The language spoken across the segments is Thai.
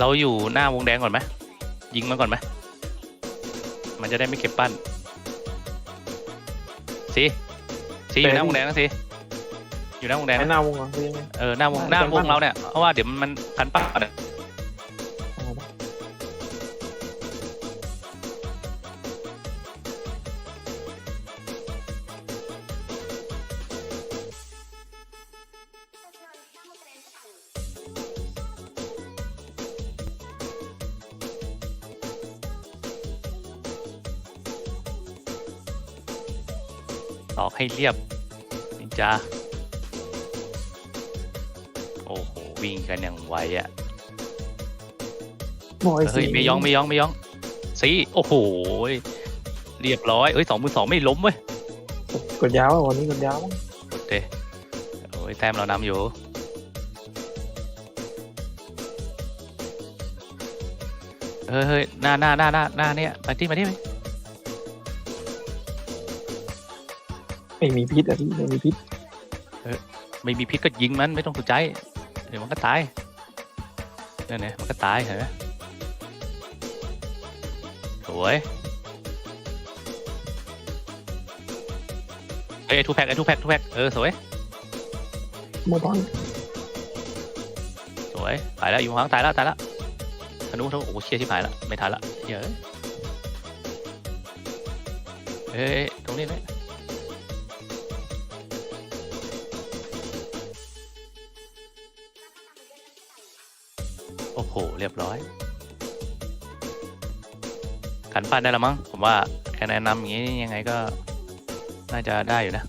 เราอยู่หน้าวงแดงก่อนไหมยิงมันก่อนไหมมันจะได้ไม่เก็บปั้นสิสิอยู่หน้าวงแดงนะสิอยู่หน้าวงแดงไอ้นะหน้าวงเหรอคือยังไง เออหน้าวงอ่าหน้าเป็นวปั้งนเราเนี่ยเพราะว่าเดี๋ยวมันพันปั้นอะเอา ตอกให้เรียบนินจาโอ้โหวิ่งกันอย่างไวอะบอยเฮ้ยไม่ยองไม่ยองไม่ยองสีโอ้โหเรียบร้อยเอ้ยสองมือสองไม่ล้มเว้ยกดยาวอะวันนี้กดยาวมั้งกดเตโอ้ยแต้มเรานำอยู่เฮ้ยเฮ้ยหน้าหน้าหน้าหน้าหน้าเนี่ยมาที่มาที่ม ไม่มีพิษอะพี่ไม่มีพิษไม่มีพิษก็ยิงมันไม่ต้องสนใจ เดี๋ยวมันก็ตายนั่นไงมันก็ตายเห็นไหมสวยเอ้ยทูแพ็กไอ้ทูแพ็กทูแพ็กเออสวยโมบอนสวยตายแล้วอยู่ข้างตายแล้วตายแล้วธนูธนูโอ้โหเชี่ยชิบหายแล้วไม่ทันละเหี้ยอะเอ้ยตรงนี้เลย หเรียบร้อย ขันปั้นได้แล้วมั้ง ผมว่าแค่แนะนำอย่างนี้ยังไงก็ น่าจะได้อยู่นะ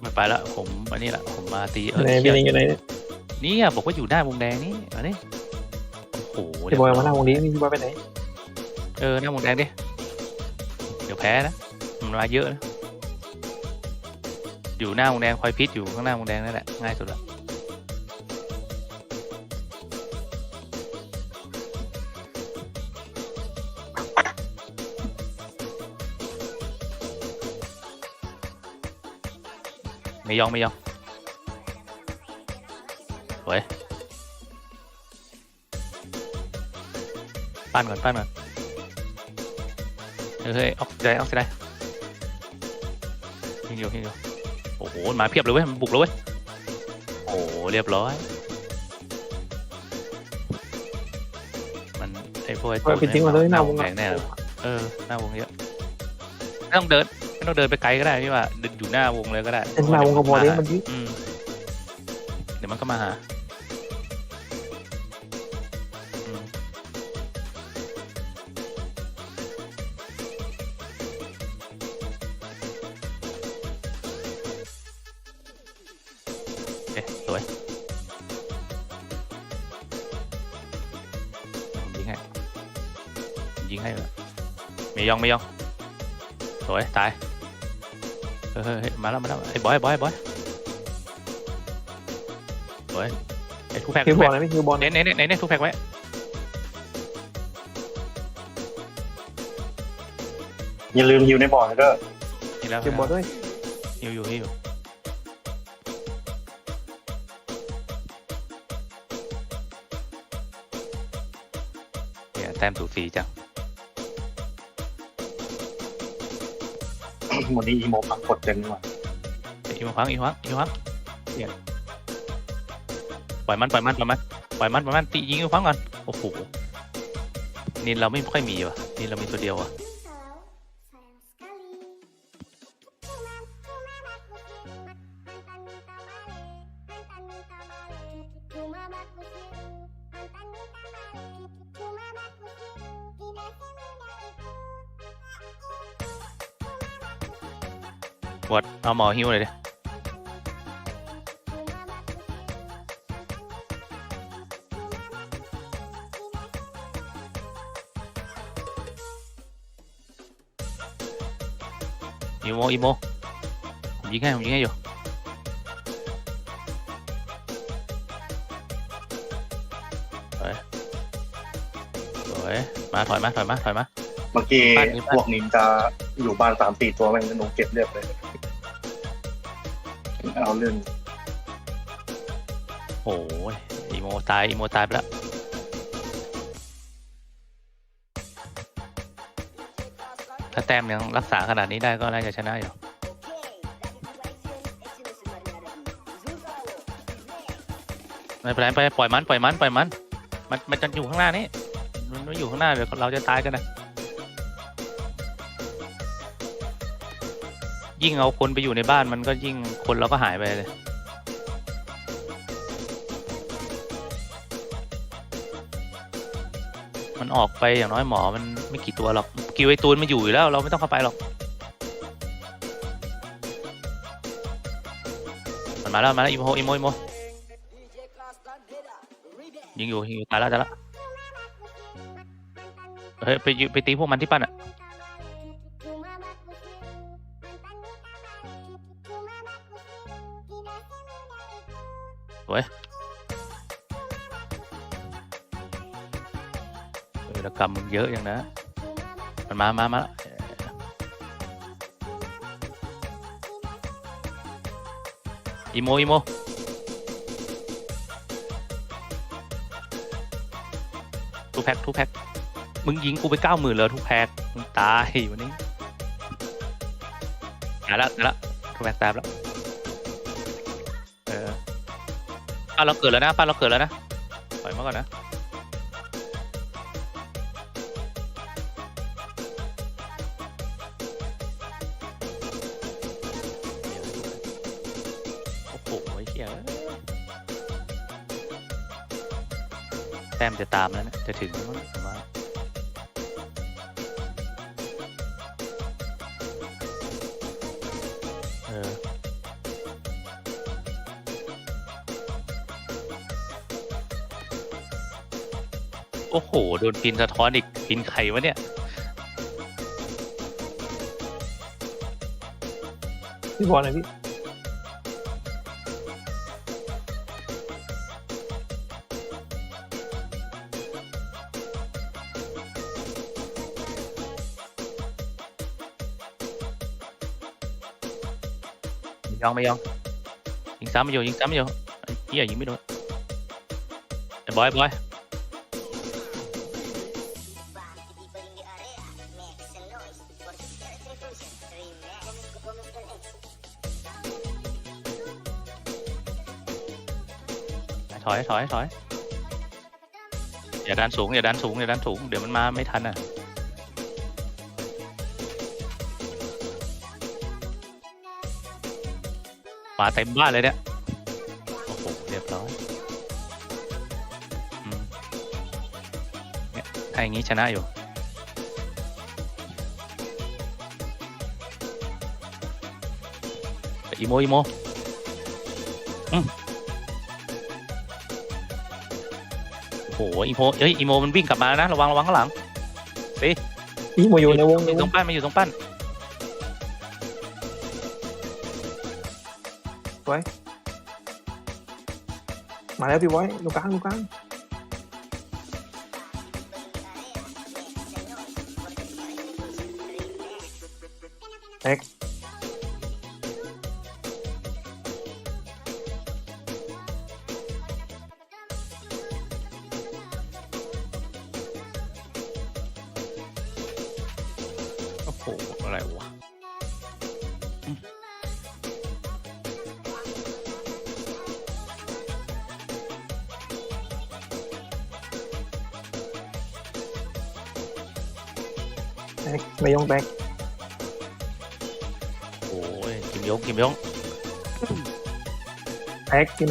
ไม่ไปละผมอันนี้ละผมมาตีเออไหนเชี่พี่ยนิงอยู่ไหนเนี่ยเนี่ยบอกว่าอยู่หน้าวงแดงนี่เอาดิโอ้โหพี่บอยมาหน้าวงนี้นี่พี่บอยไปไหนเออหน้าวงแดงดิ เดี๋ยวแพ้นะ มันมาเยอะนะ อยู่หน้าวงแดงคอยพิษอยู่ข้างหน้าวงแดงนั่นแหละง่ายสุดละ ไม่ยองไม่ยองสวยปั้นก่อนปั้นก่อนเฮ้ยเฮ้ยออกซิไดออกซิไดยิงอยู่ยิงอยู่โอ้โหมาเพียบเลยเว้ยมันบุกเลยเว้ยโอ้โหเรียบร้อย มันไอ้พวกไอ้บอยไปทิ้งมาเลยหน้าวงแดอะงแน่เลยเออหน้าวงเยอะไม่ต้องเดินไม่ ต้องเดินไปไกลก็ได้พี่ว่าเดินอยู่หน้าวงเลยก็ได้เป็นหน้าวงก็พอเลี้ยงมันยืดอืมเดี๋ยวมันก็มาหาอืมโอเคสวยผมยิงให้ผมยิงให้เลยไม่ยองไม่ยองสวยตาย เฮ้ยมาแล้วมาแล้วไอ้บอยไอ้บอยไอ้บอยสวยไอ้ทูแพ็กคิวทูบอแพ็ลกนะพี่คิวบอลเน้นเน้นเน้นเน้นทูแพ็กไว้อย่าลืมฮิวในบ่อนะเด้อนี่แล้วคิวบอลด้วยอยู่อยู่อยู่เนี่ยแต้มสูสีจัง วันนี้อีโมพังกดเต็มเลยว่ะอีกครั้งอีกครั้งอีกครั้งเนี่ยปล่อยมันปล่อยมันปล่อยมันปล่อยมันปล่อยมันตียิงอีกครั้งก่อนโอ้โหนินเราไม่ค่อยมีว่ะนินเรามีตัวเดียวว่ะ วดเอาหมอฮิวเลยดิอีโมอีโมผมยิงให้ผมยิงให้อยู่สวยสวยมาถอยมาถอยมาถอยมา เมื่อกี้บ้านนี้บ้านพวกนินจาอยู่บ้านสามสี่ตัวแม่งหนูเก็บเรียบเลย เอาเรื่องโอ้ยอีโมตายอีโมตายไปแล้วถ้าแต้มยังรักษาขนาดนี้ได้ก็น่าจะชนะอยู่ไม่เป็นไรไปปล่อยมันปล่อยมันปล่อยมัน มันมันจะอยู่ข้างหน้านี่มันไม่อยู่ข้างหน้าเดี๋ยวเราจะตายกันนะ ยิ่งเอาคนไปอยู่ในบ้านมันก็ยิ่งคนเราก็หายไปเลย มันออกไปอย่างน้อยหมอมันไม่กี่ตัวหรอกกิวไอตูนมันอยู่อยู่แล้วเราไม่ต้องเข้าไปหรอก มันมาแล้วมาแล้วอีโมอีโมอีโมยิงอยู่ยิงอยู่ตายแล้วตายแล้วเฮ้ยไปยิงไปตีพวกมันที่ปั้นอะ เออแล้วกรรมมึงเยอะอย่างนะ มันมามามาอีโมอีโมทูแพ็คทูแพ็คมึงยิงกูไปเก้าหมื่นเลยทูแพ็คมึงตายวันนี้ตายแล้วตายแล้วทูแพ็คตายแล้ว ป้านเราเกิดแล้วนะป้านเราเกิดแล้วนะปล่อยมาก่อนนะโอ้โหไอ้เหี้ยแต้มจะตามแล้วนะจะถึงแล้วมั้งผมว่า อ้โห โดนพินสะท้อนอีกพินไข่วะเนี่ย พี่บอลหน่อยพี่ไม่ยองไม่ยอง ยิงซ้ำไม่อยู่ยิงซ้ำไม่อยู่ไอ้เหี้ยยิงไม่โดนไอ้บอยบอย อยถอยถอยอย่าดันสูงอย่าดันสูงอย่าดันสูงเดี๋ยวมันมาไม่ทันอะมาเต็มบ้านเลยเนี่ยโอ้โหเรียบร้อยเนี่ยถ้าอย่างนี้ชนะอยู่อีโมอีโมอืม โอ้โหอีโมเอ้ยอีโมมันวิ่งกลับมาแล้วนะระวังระวังข้างหลังพี่โมอยู่ในวงอในยู่วตรงงปั้นมาอยู่ตรงปั้นมาแล้วพี่บอยตรงกลางตรงกลาง ท็กไม่ยองแท็กโอ้ยกิมยงกิมยงแท็กกิ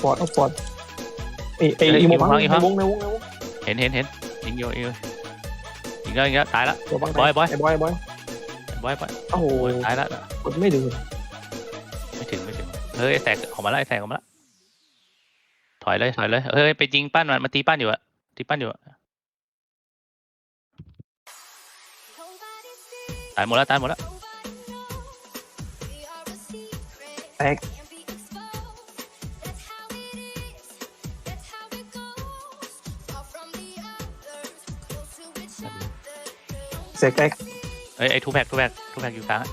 ฟอร์ดเอาฟอร์ดไอไออีโมบัง ในวงในวงในวงเห็นเห็นเห็นยิงโยยิงโยยิงแล้วยิงแล้วตายแล้ว ตัวบังบอยบอย ไอ้บอยบอยบอยบอยโอ้โหโอ้ยตายแล้วกดไม่ดูไม่ถึงไม่ถึงเฮ้ยไอ้แตกออกมาแล้วไอ้แตกออกมาแล้วถอยเลยถอยเลยเฮ้ยไปยิงปั้นมันมาตีปั้นอยู่อะตีปั้นอยู่อะตายหมดแล้วตายหมดแล้วแตก เสียแตกเอ้ยไอ้ทูแพกทูแพกทูแพกอยู่กลางอะ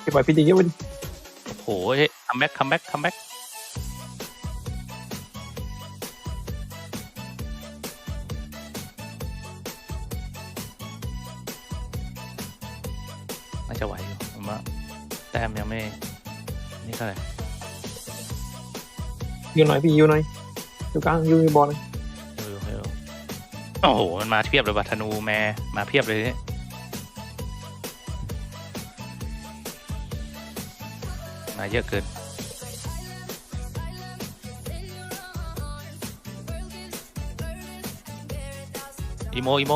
เก็บไว้พี่ดีเยอะไปดิโอ้โหเฮ้ยคัมแบ็กคัมแบ็กคัมแบ็กน่าจะไหวอยู่ผมว่าแต้มยังไม่ นี่เท่าไหร่ยูหน่อยพี่ยูหน่อยอยู่กลางยูมีบอลเลยเออเออโอ้โห มันมาเพียบเลยว่ะธนูแม่มาเพียบเลยเนี่ยมาเยอะเกิน อีโมอีโม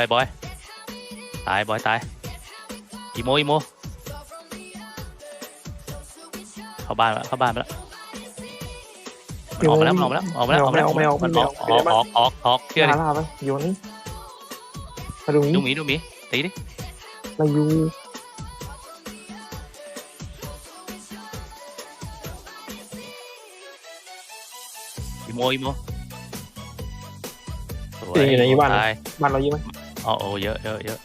อยบอยตายบอยตายอีโมอีโมเข้าบ้านแล้วเข้าบ้านไปแล้วมันออกมาแล้วมันออกมาแล้วออกมาแล้วออกมาแล้วไม่เอาไม่เอามันไม่อเอาอกออกออกออกเชื่อดิลาลาไปยูนี่มาดูดูนี้หมีดูหมีตีดิมายูอีโมอีโมสวอยู่ในบ้านตายบ้านเราเยอะไหม อ๋อโอ้เยอะเยอะเยอะ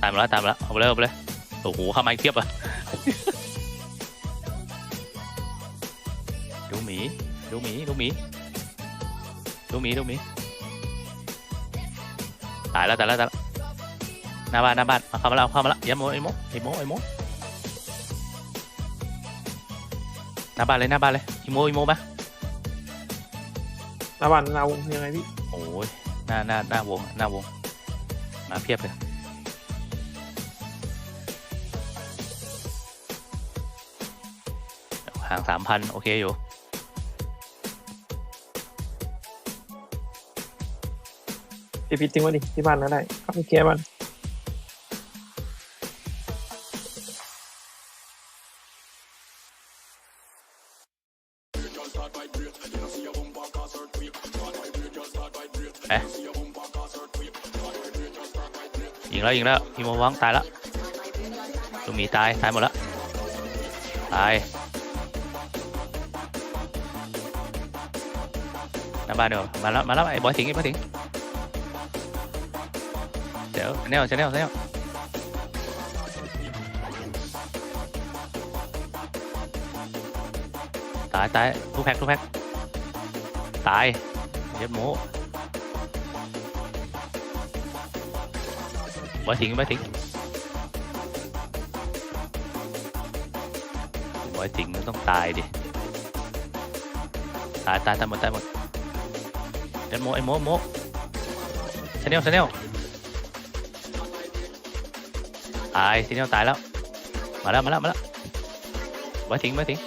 ตายมแล้วตายมแล้วเอาไปเลยเอาไปเลยโอ้โหเข้ามาเทียบอะดูหมีดูหมีดูหมีดูหมีดูหมีตายแล้วตายแล้วตายแล้วหน้าบ้านหน้าบ้านมาเข้ามาแล้วเข้ามาแล้วอย่าโมไอโมไอโมไอโมหน้าบ้านเลยหน้าบ้านเลยอีโมอีโมมา น้าบ้านเรายังไงพี่โอ้ยหน้าหน้าหน้าวงหน้าวง มาเพียบเลยห่างสามพันโอเคอยู่พี่พี่ทิ้งไว้ดิที่บ้านก็ได้เข้าไปเคลียร์บ้าน ยิงแล้วยิงแล้วอีโมวังตายแล้วลูกหมีตายตายหมดแล้วตายหน้าบ้านเดี๋ยวมาแล้วมาแล้วไอ้บอยสิงไอ้บอยสิงเดี๋ยวแนลชแนลชแนลตายตายทุกแพ็กทุกแพ็กตายเย็บโม บอยสิงบอยสิงบอยสิงมันต้องตายดิ ตายตายตายหมดตายหมดเดี๋ยวโมไอโมโมชแนลชแนลตายชแนลตายแล้ว มาแล้วมาแล้วมาแล้วบอยสิงบอยสิง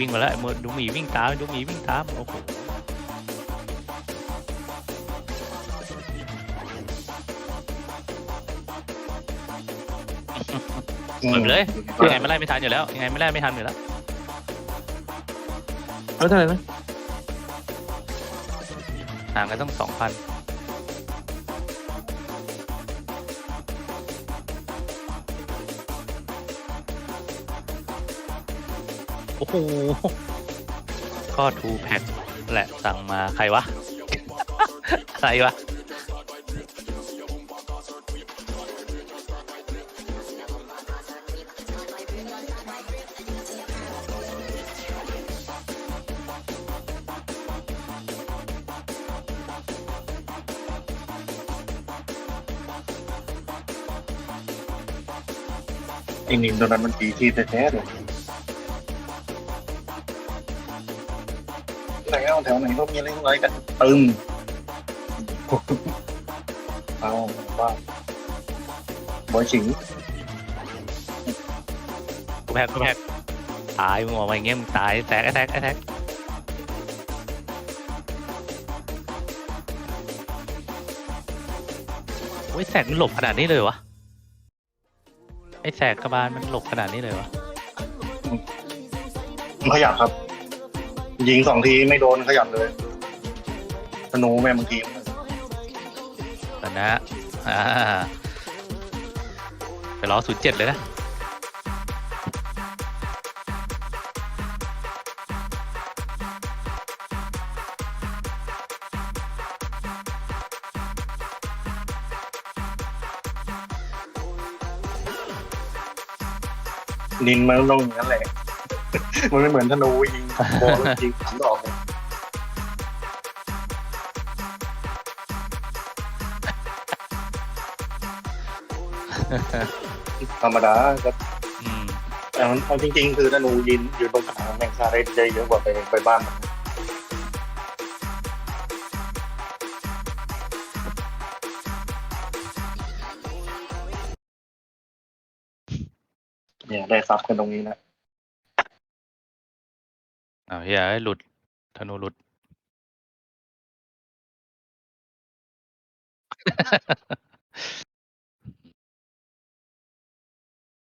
วิ่งมาแล้วไอ้มือดูหมีวิ่งตามดูหมีวิ่งตามโอ้โหหมดเลยยังไงไม่ไล่ไม่ทันอยู่แล้วยังไงไม่ไล่ไม่ทันอยู่แล้วแล้วเท่าไหร่นะห่างกันต้องสองพัน ก็ทูแพ็คแหละสั่งมาใครวะใครวะไอ้นินตัวนั้นมันปีที่แท้ๆเลย ถวไหนก็มีอะไรอะไรกันตึมเอาว่าบอยสิงกูแพ้กูแพ้ตายมึงออกมาอย่างเงี้ยมึงตายแตกไอ้แตกไอ้แตกโอ้ยแสกมันหลบขนาดนี้เลยวะไอ้แสกกระบาลมันหลบขนาดนี้เลยวะมันขยับครับ ยิงสองทีไม่โดนขยับเลยธนูแม่บางทีแต่นะอ่าไปรอศูนย์เจ็ดเลยนะ นินมันต้องอย่างนั้นแหละ มันไม่เหมือนธนูยิงบอลยิงสามดอกธรรมดาก็แต่มันเอาจริง ๆ คือธนูยินอยู่ตรงกลางแม่งฆ่าได้ได้เยอะกว่าไปไปบ้านมันเนี่ยได้ซับกันตรงนี้นะ อ้าวเฮียเอ้ยหลุดธนูหลุด